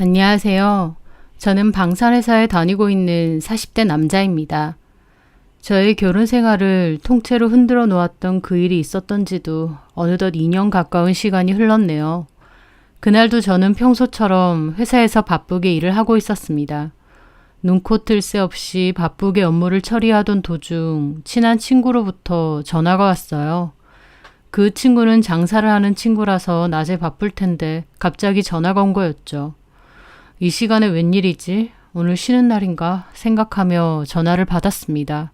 안녕하세요. 저는 방산회사에 다니고 있는 40대 남자입니다. 저의 결혼 생활을 통째로 흔들어 놓았던 그 일이 있었던지도 어느덧 2년 가까운 시간이 흘렀네요. 그날도 저는 평소처럼 회사에서 바쁘게 일을 하고 있었습니다. 눈코 뜰 새 없이 바쁘게 업무를 처리하던 도중 친한 친구로부터 전화가 왔어요. 그 친구는 장사를 하는 친구라서 낮에 바쁠 텐데 갑자기 전화가 온 거였죠. 이 시간에 웬일이지? 오늘 쉬는 날인가? 생각하며 전화를 받았습니다.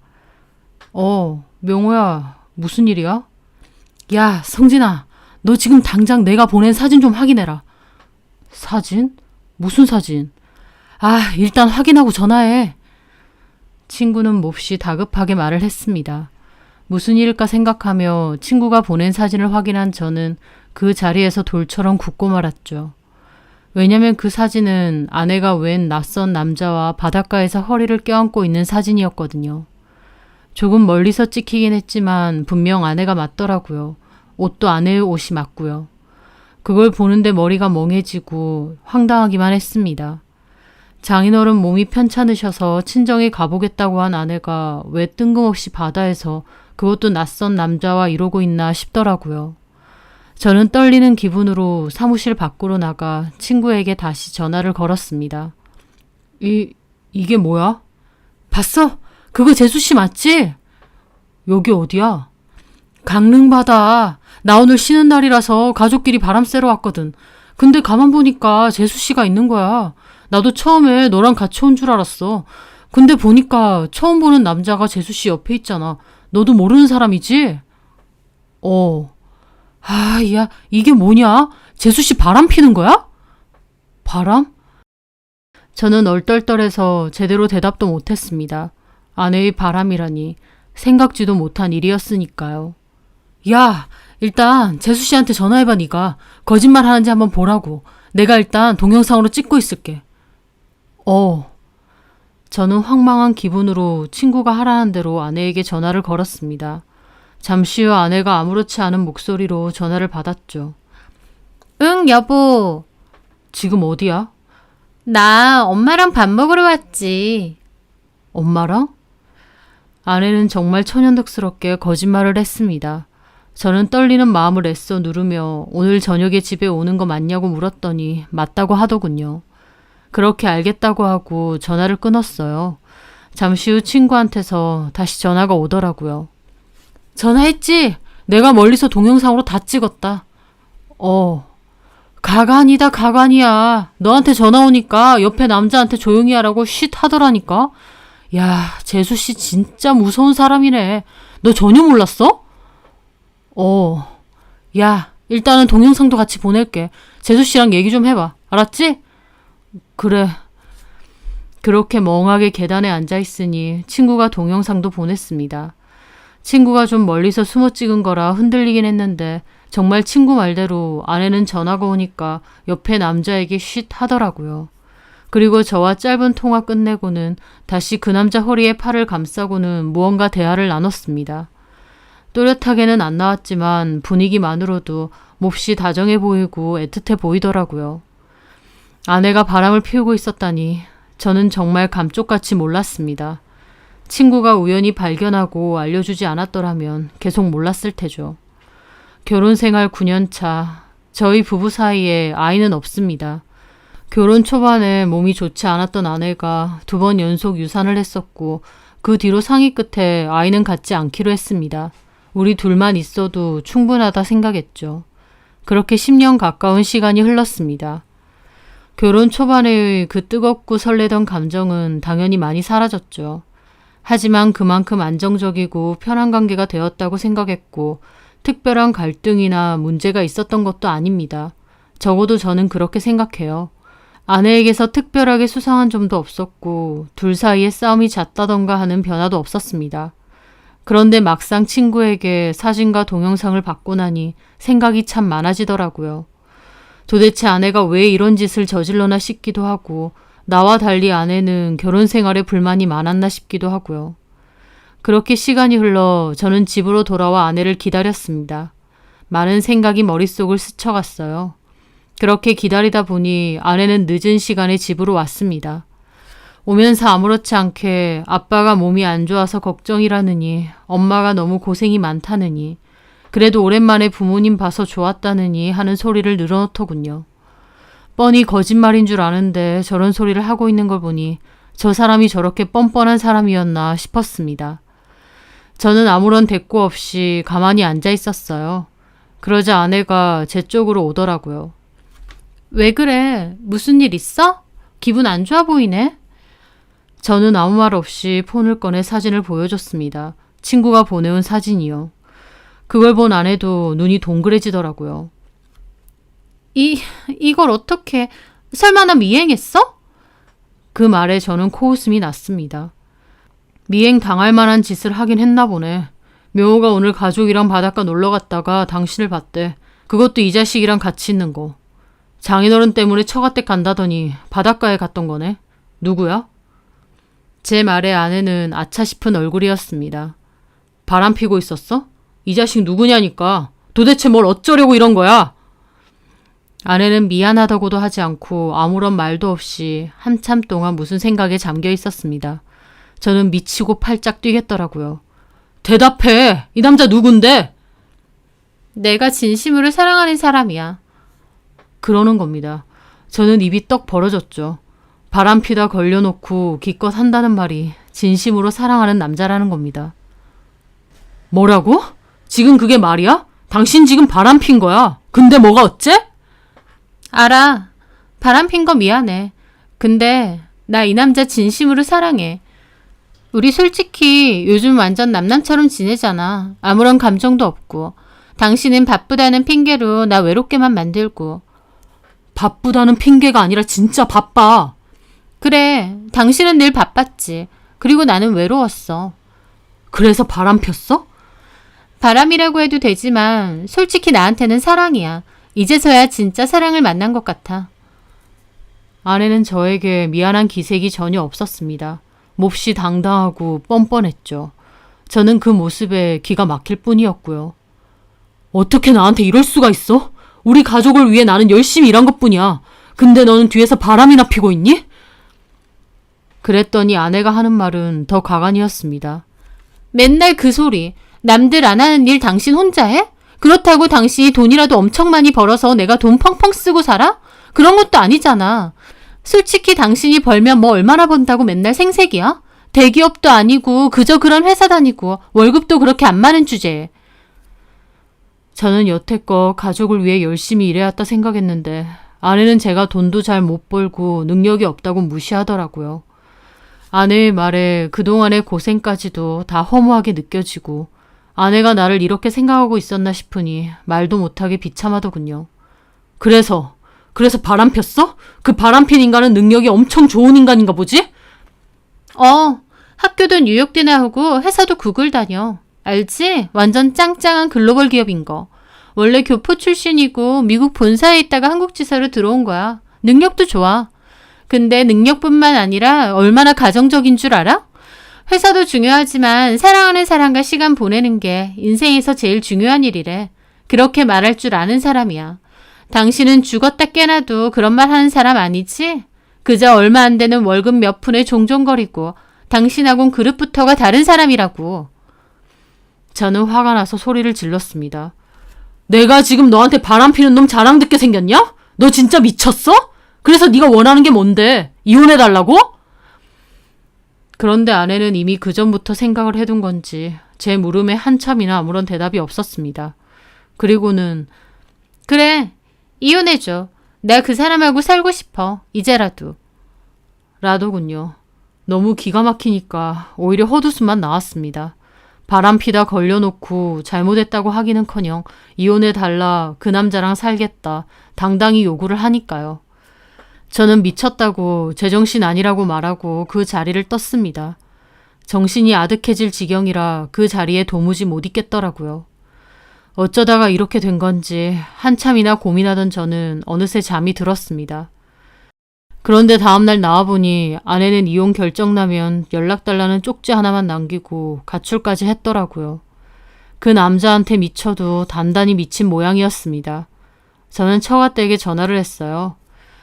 어, 명호야, 무슨 일이야? 야, 성진아, 너 지금 당장 내가 보낸 사진 좀 확인해라. 사진? 무슨 사진? 아, 일단 확인하고 전화해. 친구는 몹시 다급하게 말을 했습니다. 무슨 일일까 생각하며 친구가 보낸 사진을 확인한 저는 그 자리에서 돌처럼 굳고 말았죠. 왜냐면 그 사진은 아내가 웬 낯선 남자와 바닷가에서 허리를 껴안고 있는 사진이었거든요. 조금 멀리서 찍히긴 했지만 분명 아내가 맞더라고요. 옷도 아내의 옷이 맞고요. 그걸 보는데 머리가 멍해지고 황당하기만 했습니다. 장인어른 몸이 편찮으셔서 친정에 가보겠다고 한 아내가 왜 뜬금없이 바다에서 그것도 낯선 남자와 이러고 있나 싶더라고요. 저는 떨리는 기분으로 사무실 밖으로 나가 친구에게 다시 전화를 걸었습니다. 이, 이게 뭐야? 봤어? 그거 재수씨 맞지? 여기 어디야? 강릉 바다. 나 오늘 쉬는 날이라서 가족끼리 바람 쐬러 왔거든. 근데 가만 보니까 재수씨가 있는 거야. 나도 처음에 너랑 같이 온 줄 알았어. 근데 보니까 처음 보는 남자가 재수씨 옆에 있잖아. 너도 모르는 사람이지? 어. 아, 야, 이게 뭐냐? 재수 씨 바람 피는 거야? 바람? 저는 얼떨떨해서 제대로 대답도 못했습니다. 아내의 바람이라니 생각지도 못한 일이었으니까요. 야, 일단 재수 씨한테 전화해봐 니가 거짓말 하는지 한번 보라고. 내가 일단 동영상으로 찍고 있을게. 어. 저는 황망한 기분으로 친구가 하라는 대로 아내에게 전화를 걸었습니다. 잠시 후 아내가 아무렇지 않은 목소리로 전화를 받았죠. 응, 여보. 지금 어디야? 나 엄마랑 밥 먹으러 왔지. 엄마랑? 아내는 정말 천연덕스럽게 거짓말을 했습니다. 저는 떨리는 마음을 애써 누르며 오늘 저녁에 집에 오는 거 맞냐고 물었더니 맞다고 하더군요. 그렇게 알겠다고 하고 전화를 끊었어요. 잠시 후 친구한테서 다시 전화가 오더라고요. 전화했지? 내가 멀리서 동영상으로 다 찍었다. 어. 가관이다, 가관이야. 너한테 전화 오니까 옆에 남자한테 조용히 하라고 쉿 하더라니까. 야, 재수 씨 진짜 무서운 사람이네. 너 전혀 몰랐어? 어. 야, 일단은 동영상도 같이 보낼게. 재수 씨랑 얘기 좀 해봐. 알았지? 그래. 그렇게 멍하게 계단에 앉아 있으니 친구가 동영상도 보냈습니다. 친구가 좀 멀리서 숨어 찍은 거라 흔들리긴 했는데 정말 친구 말대로 아내는 전화가 오니까 옆에 남자에게 쉿 하더라고요. 그리고 저와 짧은 통화 끝내고는 다시 그 남자 허리에 팔을 감싸고는 무언가 대화를 나눴습니다. 또렷하게는 안 나왔지만 분위기만으로도 몹시 다정해 보이고 애틋해 보이더라고요. 아내가 바람을 피우고 있었다니 저는 정말 감쪽같이 몰랐습니다. 친구가 우연히 발견하고 알려주지 않았더라면 계속 몰랐을 테죠. 결혼 생활 9년 차. 저희 부부 사이에 아이는 없습니다. 결혼 초반에 몸이 좋지 않았던 아내가 두 번 연속 유산을 했었고 그 뒤로 상의 끝에 아이는 갖지 않기로 했습니다. 우리 둘만 있어도 충분하다 생각했죠. 그렇게 10년 가까운 시간이 흘렀습니다. 결혼 초반의 그 뜨겁고 설레던 감정은 당연히 많이 사라졌죠. 하지만 그만큼 안정적이고 편한 관계가 되었다고 생각했고 특별한 갈등이나 문제가 있었던 것도 아닙니다. 적어도 저는 그렇게 생각해요. 아내에게서 특별하게 수상한 점도 없었고 둘 사이에 싸움이 잦다던가 하는 변화도 없었습니다. 그런데 막상 친구에게 사진과 동영상을 받고 나니 생각이 참 많아지더라고요. 도대체 아내가 왜 이런 짓을 저질러나 싶기도 하고 나와 달리 아내는 결혼 생활에 불만이 많았나 싶기도 하고요. 그렇게 시간이 흘러 저는 집으로 돌아와 아내를 기다렸습니다. 많은 생각이 머릿속을 스쳐갔어요. 그렇게 기다리다 보니 아내는 늦은 시간에 집으로 왔습니다. 오면서 아무렇지 않게 아빠가 몸이 안 좋아서 걱정이라느니 엄마가 너무 고생이 많다느니 그래도 오랜만에 부모님 봐서 좋았다느니 하는 소리를 늘어놓더군요. 뻔히 거짓말인 줄 아는데 저런 소리를 하고 있는 걸 보니 저 사람이 저렇게 뻔뻔한 사람이었나 싶었습니다. 저는 아무런 대꾸 없이 가만히 앉아 있었어요. 그러자 아내가 제 쪽으로 오더라고요. 왜 그래? 무슨 일 있어? 기분 안 좋아 보이네? 저는 아무 말 없이 폰을 꺼내 사진을 보여줬습니다. 친구가 보내온 사진이요. 그걸 본 아내도 눈이 동그래지더라고요. 이, 이걸 어떻게, 설마 나 미행했어? 그 말에 저는 코웃음이 났습니다. 미행 당할 만한 짓을 하긴 했나 보네. 묘호가 오늘 가족이랑 바닷가 놀러 갔다가 당신을 봤대. 그것도 이 자식이랑 같이 있는 거. 장인어른 때문에 처가댁 간다더니 바닷가에 갔던 거네. 누구야? 제 말에 아내는 아차 싶은 얼굴이었습니다. 바람 피고 있었어? 이 자식 누구냐니까. 도대체 뭘 어쩌려고 이런 거야? 아내는 미안하다고도 하지 않고 아무런 말도 없이 한참 동안 무슨 생각에 잠겨 있었습니다. 저는 미치고 팔짝 뛰겠더라고요. 대답해! 이 남자 누군데? 내가 진심으로 사랑하는 사람이야. 그러는 겁니다. 저는 입이 떡 벌어졌죠. 바람 피다 걸려놓고 기껏 한다는 말이 진심으로 사랑하는 남자라는 겁니다. 뭐라고? 지금 그게 말이야? 당신 지금 바람 핀 거야. 근데 뭐가 어째? 알아. 바람 핀 거 미안해. 근데 나 이 남자 진심으로 사랑해. 우리 솔직히 요즘 완전 남남처럼 지내잖아. 아무런 감정도 없고. 당신은 바쁘다는 핑계로 나 외롭게만 만들고. 바쁘다는 핑계가 아니라 진짜 바빠. 그래. 당신은 늘 바빴지. 그리고 나는 외로웠어. 그래서 바람 폈어? 바람이라고 해도 되지만 솔직히 나한테는 사랑이야. 이제서야 진짜 사랑을 만난 것 같아. 아내는 저에게 미안한 기색이 전혀 없었습니다. 몹시 당당하고 뻔뻔했죠. 저는 그 모습에 기가 막힐 뿐이었고요. 어떻게 나한테 이럴 수가 있어? 우리 가족을 위해 나는 열심히 일한 것 뿐이야. 근데 너는 뒤에서 바람이나 피고 있니? 그랬더니 아내가 하는 말은 더 가관이었습니다. 맨날 그 소리. 남들 안 하는 일 당신 혼자 해? 그렇다고 당신이 돈이라도 엄청 많이 벌어서 내가 돈 펑펑 쓰고 살아? 그런 것도 아니잖아. 솔직히 당신이 벌면 뭐 얼마나 번다고 맨날 생색이야? 대기업도 아니고 그저 그런 회사 다니고 월급도 그렇게 안 많은 주제에. 저는 여태껏 가족을 위해 열심히 일해왔다 생각했는데 아내는 제가 돈도 잘 못 벌고 능력이 없다고 무시하더라고요. 아내의 말에 그동안의 고생까지도 다 허무하게 느껴지고 아내가 나를 이렇게 생각하고 있었나 싶으니 말도 못하게 비참하더군요. 그래서 그래서 바람 폈어? 그 바람 핀 인간은 능력이 엄청 좋은 인간인가 보지? 어, 학교도 뉴욕대 나오고 회사도 구글 다녀. 알지? 완전 짱짱한 글로벌 기업인 거. 원래 교포 출신이고 미국 본사에 있다가 한국 지사로 들어온 거야. 능력도 좋아. 근데 능력뿐만 아니라 얼마나 가정적인 줄 알아? 회사도 중요하지만 사랑하는 사람과 시간 보내는 게 인생에서 제일 중요한 일이래. 그렇게 말할 줄 아는 사람이야. 당신은 죽었다 깨나도 그런 말 하는 사람 아니지? 그저 얼마 안 되는 월급 몇 푼에 종종거리고 당신하고는 그릇부터가 다른 사람이라고. 저는 화가 나서 소리를 질렀습니다. 내가 지금 너한테 바람 피는 놈 자랑 듣게 생겼냐? 너 진짜 미쳤어? 그래서 네가 원하는 게 뭔데? 이혼해 달라고? 그런데 아내는 이미 그전부터 생각을 해둔 건지 제 물음에 한참이나 아무런 대답이 없었습니다. 그리고는 그래 이혼해줘. 내가 그 사람하고 살고 싶어. 이제라도. 라더군요. 너무 기가 막히니까 오히려 헛웃음만 나왔습니다. 바람 피다 걸려놓고 잘못했다고 하기는커녕 이혼해 달라 그 남자랑 살겠다 당당히 요구를 하니까요. 저는 미쳤다고 제정신 아니라고 말하고 그 자리를 떴습니다. 정신이 아득해질 지경이라 그 자리에 도무지 못 있겠더라고요. 어쩌다가 이렇게 된 건지 한참이나 고민하던 저는 어느새 잠이 들었습니다. 그런데 다음날 나와보니 아내는 이혼 결정 나면 연락 달라는 쪽지 하나만 남기고 가출까지 했더라고요. 그 남자한테 미쳐도 단단히 미친 모양이었습니다. 저는 처가댁에 전화를 했어요.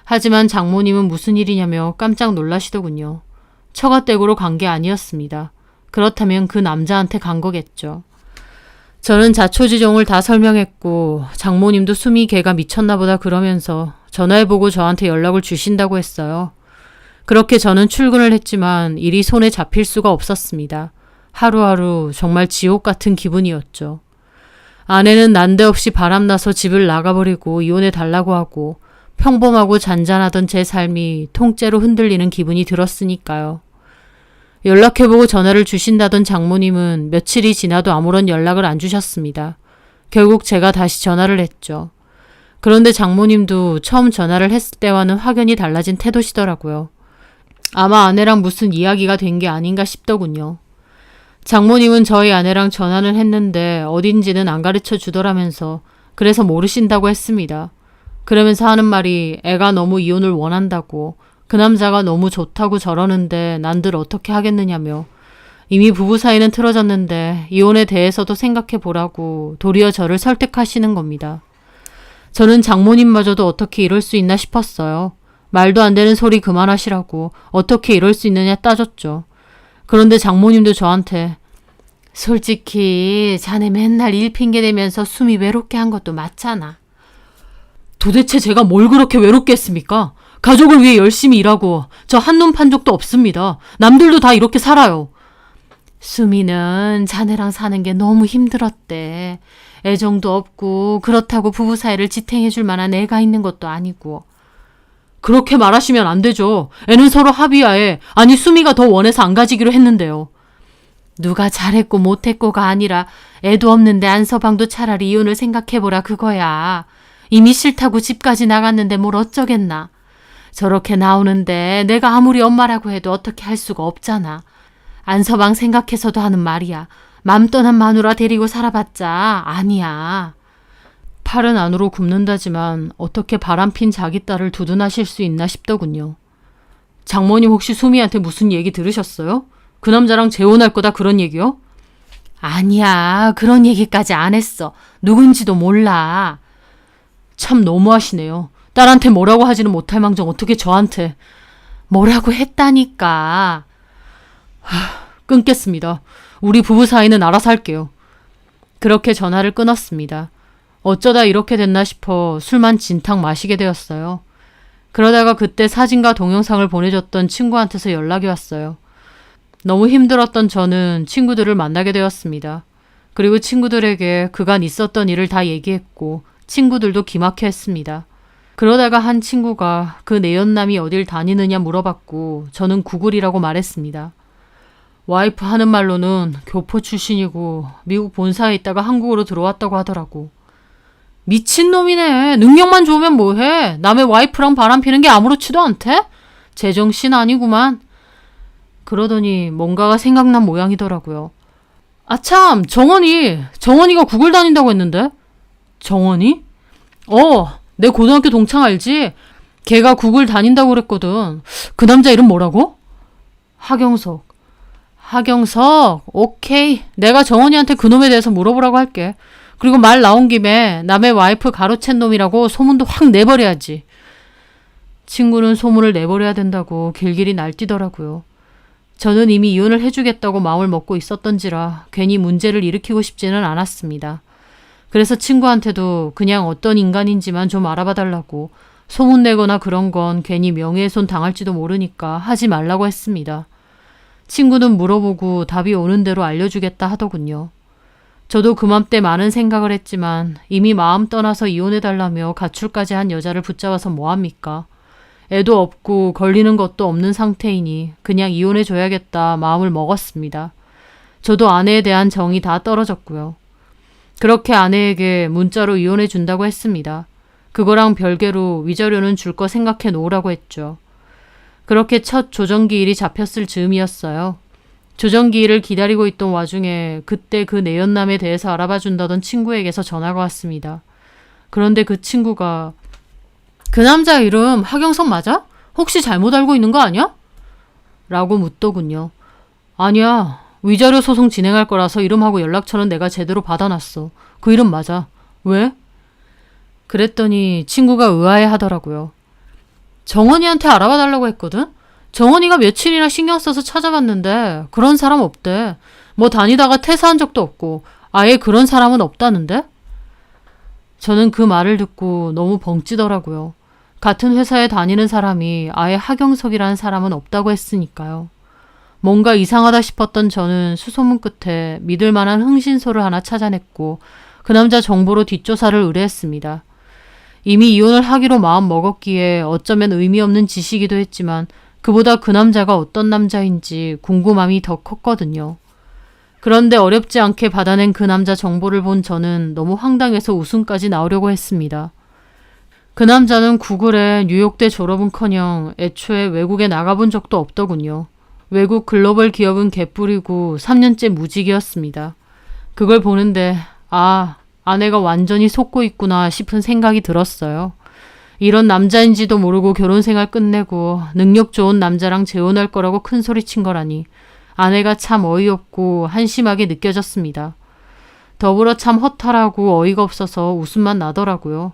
하지만 장모님은 무슨 일이냐며 깜짝 놀라시더군요. 처가댁으로 간 게 아니었습니다. 그렇다면 그 남자한테 간 거겠죠. 저는 자초지종을 다 설명했고 장모님도 숨이 개가 미쳤나 보다 그러면서 전화해보고 저한테 연락을 주신다고 했어요. 그렇게 저는 출근을 했지만 일이 손에 잡힐 수가 없었습니다. 하루하루 정말 지옥 같은 기분이었죠. 아내는 난데없이 바람나서 집을 나가버리고 이혼해 달라고 하고 평범하고 잔잔하던 제 삶이 통째로 흔들리는 기분이 들었으니까요. 연락해보고 전화를 주신다던 장모님은 며칠이 지나도 아무런 연락을 안 주셨습니다. 결국 제가 다시 전화를 했죠. 그런데 장모님도 처음 전화를 했을 때와는 확연히 달라진 태도시더라고요. 아마 아내랑 무슨 이야기가 된 게 아닌가 싶더군요. 장모님은 저희 아내랑 전화를 했는데 어딘지는 안 가르쳐 주더라면서 그래서 모르신다고 했습니다. 그러면서 하는 말이 애가 너무 이혼을 원한다고 그 남자가 너무 좋다고 저러는데 난들 어떻게 하겠느냐며 이미 부부 사이는 틀어졌는데 이혼에 대해서도 생각해 보라고 도리어 저를 설득하시는 겁니다. 저는 장모님마저도 어떻게 이럴 수 있나 싶었어요. 말도 안 되는 소리 그만하시라고 어떻게 이럴 수 있느냐 따졌죠. 그런데 장모님도 저한테 솔직히 자네 맨날 일 핑계 대면서 숨이 외롭게 한 것도 맞잖아. 도대체 제가 뭘 그렇게 외롭게 했습니까? 가족을 위해 열심히 일하고 저 한눈 판 적도 없습니다. 남들도 다 이렇게 살아요. 수미는 자네랑 사는 게 너무 힘들었대. 애정도 없고 그렇다고 부부 사이를 지탱해 줄 만한 애가 있는 것도 아니고. 그렇게 말하시면 안 되죠. 애는 서로 합의하에 아니 수미가 더 원해서 안 가지기로 했는데요. 누가 잘했고 못했고가 아니라 애도 없는데 안서방도 차라리 이혼을 생각해보라 그거야. 이미 싫다고 집까지 나갔는데 뭘 어쩌겠나. 저렇게 나오는데 내가 아무리 엄마라고 해도 어떻게 할 수가 없잖아. 안서방 생각해서도 하는 말이야. 맘 떠난 마누라 데리고 살아봤자 아니야. 팔은 안으로 굽는다지만 어떻게 바람핀 자기 딸을 두둔하실 수 있나 싶더군요. 장모님 혹시 수미한테 무슨 얘기 들으셨어요? 그 남자랑 재혼할 거다 그런 얘기요? 아니야. 그런 얘기까지 안 했어. 누군지도 몰라. 참 너무하시네요. 딸한테 뭐라고 하지는 못할 망정 어떻게 저한테 뭐라고 했다니까. 하, 끊겠습니다. 우리 부부 사이는 알아서 할게요. 그렇게 전화를 끊었습니다. 어쩌다 이렇게 됐나 싶어 술만 진탕 마시게 되었어요. 그러다가 그때 사진과 동영상을 보내줬던 친구한테서 연락이 왔어요. 너무 힘들었던 저는 친구들을 만나게 되었습니다. 그리고 친구들에게 그간 있었던 일을 다 얘기했고 친구들도 기막혀 했습니다. 그러다가 한 친구가 그 내연남이 어딜 다니느냐 물어봤고 저는 구글이라고 말했습니다. 와이프 하는 말로는 교포 출신이고 미국 본사에 있다가 한국으로 들어왔다고 하더라고. 미친놈이네. 능력만 좋으면 뭐해. 남의 와이프랑 바람피는 게 아무렇지도 않대? 제정신 아니구만. 그러더니 뭔가가 생각난 모양이더라고요. 아참, 정원이, 정원이가 구글 다닌다고 했는데? 정원이? 어, 내 고등학교 동창 알지? 걔가 구글 다닌다고 그랬거든. 그 남자 이름 뭐라고? 하경석. 하경석, 오케이. 내가 정원이한테 그놈에 대해서 물어보라고 할게. 그리고 말 나온 김에 남의 와이프 가로챈 놈이라고 소문도 확 내버려야지. 친구는 소문을 내버려야 된다고 길길이 날뛰더라고요. 저는 이미 이혼을 해주겠다고 마음을 먹고 있었던지라 괜히 문제를 일으키고 싶지는 않았습니다. 그래서 친구한테도 그냥 어떤 인간인지만 좀 알아봐 달라고 소문내거나 그런 건 괜히 명예훼손 당할지도 모르니까 하지 말라고 했습니다. 친구는 물어보고 답이 오는 대로 알려주겠다 하더군요. 저도 그맘때 많은 생각을 했지만 이미 마음 떠나서 이혼해달라며 가출까지 한 여자를 붙잡아서 뭐합니까? 애도 없고 걸리는 것도 없는 상태이니 그냥 이혼해줘야겠다 마음을 먹었습니다. 저도 아내에 대한 정이 다 떨어졌고요. 그렇게 아내에게 문자로 이혼해 준다고 했습니다. 그거랑 별개로 위자료는 줄 거 생각해 놓으라고 했죠. 그렇게 첫 조정기 일이 잡혔을 즈음이었어요. 조정기일을 기다리고 있던 와중에 그때 그 내연남에 대해서 알아봐 준다던 친구에게서 전화가 왔습니다. 그런데 그 친구가 그 남자 이름 하경석 맞아? 혹시 잘못 알고 있는 거 아니야? 라고 묻더군요. 아니야. 위자료 소송 진행할 거라서 이름하고 연락처는 내가 제대로 받아놨어. 그 이름 맞아. 왜? 그랬더니 친구가 의아해 하더라고요. 정원이한테 알아봐 달라고 했거든? 정원이가 며칠이나 신경 써서 찾아봤는데 그런 사람 없대. 뭐 다니다가 퇴사한 적도 없고 아예 그런 사람은 없다는데? 저는 그 말을 듣고 너무 벙찌더라고요. 같은 회사에 다니는 사람이 아예 하경석이라는 사람은 없다고 했으니까요. 뭔가 이상하다 싶었던 저는 수소문 끝에 믿을 만한 흥신소를 하나 찾아냈고 그 남자 정보로 뒷조사를 의뢰했습니다. 이미 이혼을 하기로 마음 먹었기에 어쩌면 의미 없는 짓이기도 했지만 그보다 그 남자가 어떤 남자인지 궁금함이 더 컸거든요. 그런데 어렵지 않게 받아낸 그 남자 정보를 본 저는 너무 황당해서 웃음까지 나오려고 했습니다. 그 남자는 구글에 뉴욕대 졸업은커녕 애초에 외국에 나가본 적도 없더군요. 외국 글로벌 기업은 개뿔이고 3년째 무직이었습니다. 그걸 보는데 아 아내가 완전히 속고 있구나 싶은 생각이 들었어요. 이런 남자인지도 모르고 결혼 생활 끝내고 능력 좋은 남자랑 재혼할 거라고 큰 소리 친 거라니 아내가 참 어이없고 한심하게 느껴졌습니다. 더불어 참 허탈하고 어이가 없어서 웃음만 나더라고요.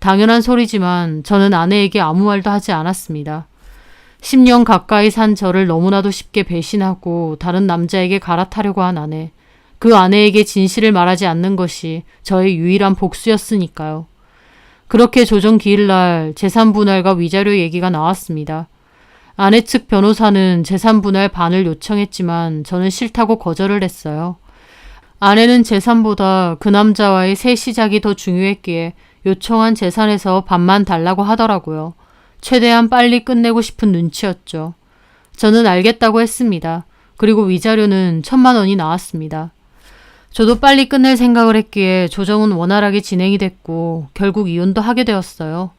당연한 소리지만 저는 아내에게 아무 말도 하지 않았습니다. 10년 가까이 산 저를 너무나도 쉽게 배신하고 다른 남자에게 갈아타려고 한 아내. 그 아내에게 진실을 말하지 않는 것이 저의 유일한 복수였으니까요. 그렇게 조정 기일날 재산 분할과 위자료 얘기가 나왔습니다. 아내 측 변호사는 재산 분할 반을 요청했지만 저는 싫다고 거절을 했어요. 아내는 재산보다 그 남자와의 새 시작이 더 중요했기에 요청한 재산에서 반만 달라고 하더라고요. 최대한 빨리 끝내고 싶은 눈치였죠. 저는 알겠다고 했습니다. 그리고 위자료는 천만 원이 나왔습니다. 저도 빨리 끝낼 생각을 했기에 조정은 원활하게 진행이 됐고 결국 이혼도 하게 되었어요.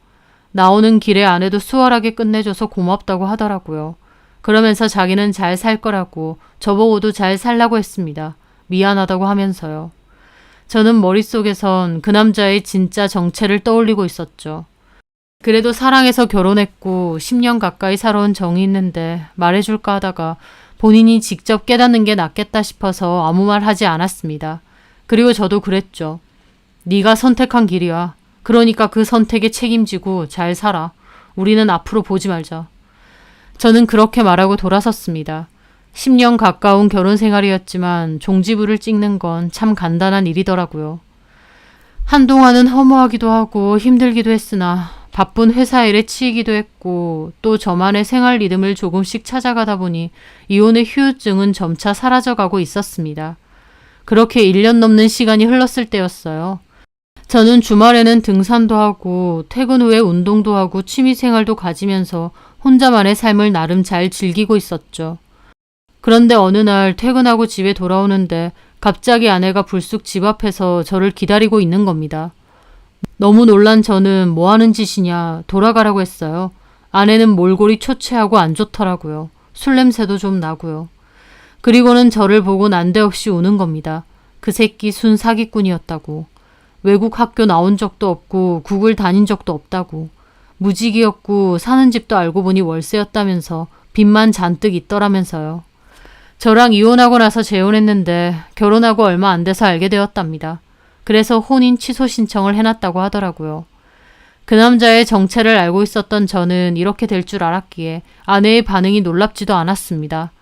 나오는 길에 아내도 수월하게 끝내줘서 고맙다고 하더라고요. 그러면서 자기는 잘 살 거라고 저보고도 잘 살라고 했습니다. 미안하다고 하면서요. 저는 머릿속에선 그 남자의 진짜 정체를 떠올리고 있었죠. 그래도 사랑해서 결혼했고 10년 가까이 살아온 정이 있는데 말해줄까 하다가 본인이 직접 깨닫는 게 낫겠다 싶어서 아무 말 하지 않았습니다. 그리고 저도 그랬죠. 네가 선택한 길이야. 그러니까 그 선택에 책임지고 잘 살아. 우리는 앞으로 보지 말자. 저는 그렇게 말하고 돌아섰습니다. 10년 가까운 결혼 생활이었지만 종지부를 찍는 건 참 간단한 일이더라고요. 한동안은 허무하기도 하고 힘들기도 했으나 바쁜 회사 일에 치이기도 했고 또 저만의 생활 리듬을 조금씩 찾아가다 보니 이혼의 후유증은 점차 사라져가고 있었습니다. 그렇게 1년 넘는 시간이 흘렀을 때였어요. 저는 주말에는 등산도 하고 퇴근 후에 운동도 하고 취미 생활도 가지면서 혼자만의 삶을 나름 잘 즐기고 있었죠. 그런데 어느 날 퇴근하고 집에 돌아오는데 갑자기 아내가 불쑥 집 앞에서 저를 기다리고 있는 겁니다. 너무 놀란 저는 뭐 하는 짓이냐 돌아가라고 했어요. 아내는 몰골이 초췌하고 안 좋더라고요. 술 냄새도 좀 나고요. 그리고는 저를 보고 난데없이 우는 겁니다. 그 새끼 순 사기꾼이었다고. 외국 학교 나온 적도 없고 국을 다닌 적도 없다고. 무직이었고 사는 집도 알고 보니 월세였다면서 빚만 잔뜩 있더라면서요. 저랑 이혼하고 나서 재혼했는데 결혼하고 얼마 안 돼서 알게 되었답니다. 그래서 혼인 취소 신청을 해놨다고 하더라고요. 그 남자의 정체를 알고 있었던 저는 이렇게 될 줄 알았기에 아내의 반응이 놀랍지도 않았습니다.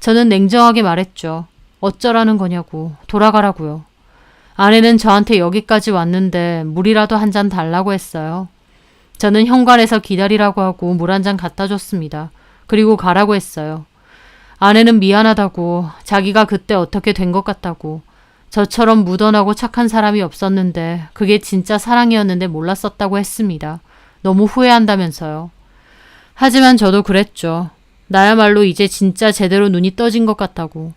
저는 냉정하게 말했죠. 어쩌라는 거냐고. 돌아가라고요. 아내는 저한테 여기까지 왔는데 물이라도 한 잔 달라고 했어요. 저는 현관에서 기다리라고 하고 물 한 잔 갖다 줬습니다. 그리고 가라고 했어요. 아내는 미안하다고, 자기가 그때 어떻게 된 것 같다고, 저처럼 무던하고 착한 사람이 없었는데 그게 진짜 사랑이었는데 몰랐었다고 했습니다. 너무 후회한다면서요. 하지만 저도 그랬죠. 나야말로 이제 진짜 제대로 눈이 떠진 것 같다고.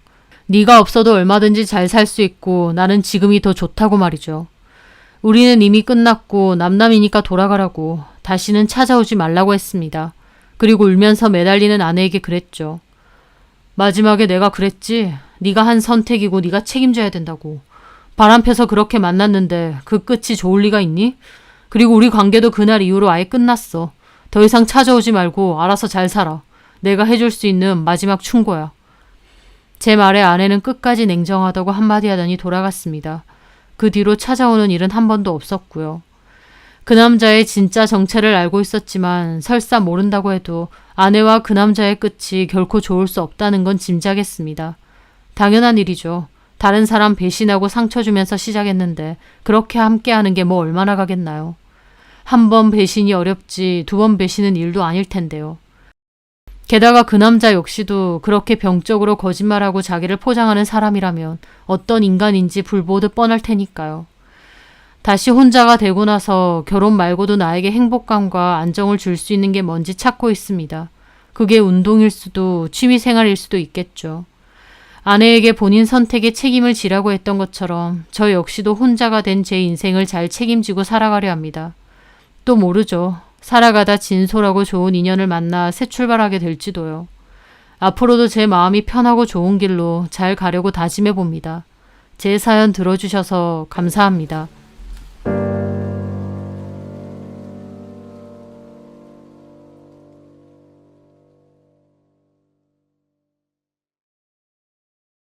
네가 없어도 얼마든지 잘 살 수 있고 나는 지금이 더 좋다고 말이죠. 우리는 이미 끝났고 남남이니까 돌아가라고 다시는 찾아오지 말라고 했습니다. 그리고 울면서 매달리는 아내에게 그랬죠. 마지막에 내가 그랬지. 네가 한 선택이고 네가 책임져야 된다고. 바람 펴서 그렇게 만났는데 그 끝이 좋을 리가 있니? 그리고 우리 관계도 그날 이후로 아예 끝났어. 더 이상 찾아오지 말고 알아서 잘 살아. 내가 해줄 수 있는 마지막 충고야. 제 말에 아내는 끝까지 냉정하다고 한마디 하더니 돌아갔습니다. 그 뒤로 찾아오는 일은 한 번도 없었고요. 그 남자의 진짜 정체를 알고 있었지만 설사 모른다고 해도 아내와 그 남자의 끝이 결코 좋을 수 없다는 건 짐작했습니다. 당연한 일이죠. 다른 사람 배신하고 상처 주면서 시작했는데 그렇게 함께하는 게 뭐 얼마나 가겠나요? 한 번 배신이 어렵지 두 번 배신은 일도 아닐 텐데요. 게다가 그 남자 역시도 그렇게 병적으로 거짓말하고 자기를 포장하는 사람이라면 어떤 인간인지 불보듯 뻔할 테니까요. 다시 혼자가 되고 나서 결혼 말고도 나에게 행복감과 안정을 줄 수 있는 게 뭔지 찾고 있습니다. 그게 운동일 수도 취미 생활일 수도 있겠죠. 아내에게 본인 선택에 책임을 지라고 했던 것처럼 저 역시도 혼자가 된 제 인생을 잘 책임지고 살아가려 합니다. 또 모르죠. 살아가다 진솔하고 좋은 인연을 만나 새 출발하게 될지도요. 앞으로도 제 마음이 편하고 좋은 길로 잘 가려고 다짐해 봅니다. 제 사연 들어주셔서 감사합니다.